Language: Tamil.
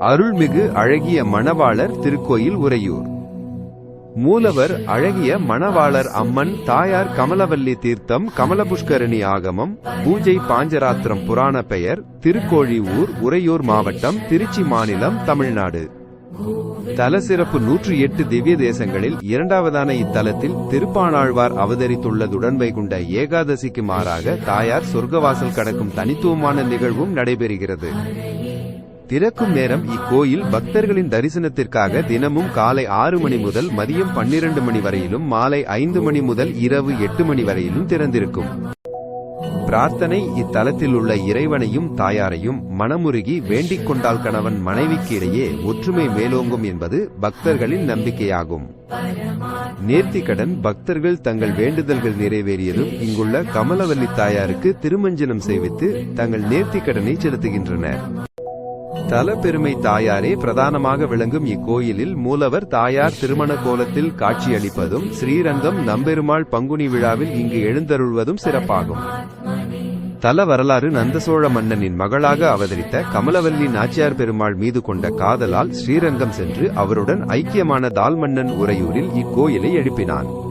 அருள்மிகு அழகிய மணவாளர் திருக்கோயில் உறையூர். மூலவர் அழகிய மணவாளர் அம்மன் தாயார் கமலவல்லி தீர்த்தம் கமலபுஷ்கரணி ஆகமம் பூஜை பாஞ்சராத்திரம் புராண பெயர் திருக்கோழி ஊர் உறையூர் மாவட்டம் திருச்சி மாநிலம் தமிழ்நாடு. தல சிறப்பு நூற்றி எட்டு திவ்ய தேசங்களில் இரண்டாவதான இத்தலத்தில் திருப்பாணாழ்வார் அவதரித்துள்ளதுடன் வைகுண்ட ஏகாதசிக்கு மாறாக தாயார் சொர்க்கவாசல் கடக்கும் தனித்துவமான நிகழ்வும் நடைபெறுகிறது. திறக்கும் நேரம் இக்கோயில் பக்தர்களின் தரிசனத்திற்காக தினமும் காலை ஆறு மணி முதல் மதியம் பன்னிரண்டு மணி வரையிலும் மாலை ஐந்து மணி முதல் இரவு எட்டு மணி வரையிலும் திறந்திருக்கும். பிரார்த்தனை இத்தலத்தில் உள்ள இறைவனையும் தாயாரையும் மனமுருகி வேண்டிக் கொண்டால் கணவன் மனைவிக்கு இடையே ஒற்றுமை மேலோங்கும் என்பது பக்தர்களின் நம்பிக்கையாகும். நேர்த்திக்கடன் பக்தர்கள் தங்கள் வேண்டுதல்கள் நிறைவேறியதும் இங்குள்ள கமலவல்லி தாயாருக்கு திருமஞ்சனம் செய்வித்து தங்கள் நேர்த்திக்கடனை செலுத்துகின்றனர். தல பெருமை தாயாரே பிரதானமாக விளங்கும் இக்கோயிலில் மூலவர் தாயார் திருமண கோலத்தில் காட்சியளிப்பதும் ஸ்ரீரங்கம் நம்பெருமாள் பங்குனி விழாவில் இங்கு எழுந்தருள்வதும் சிறப்பாகும். தல வரலாறு நந்தசோழ மன்னனின் மகளாக அவதரித்த கமலவல்லி நாச்சியார் பெருமாள் மீது கொண்ட காதலால் ஸ்ரீரங்கம் சென்று அவருடன் ஐக்கியமான தால் மன்னன் உறையூரில் இக்கோயிலை எழுப்பினான்.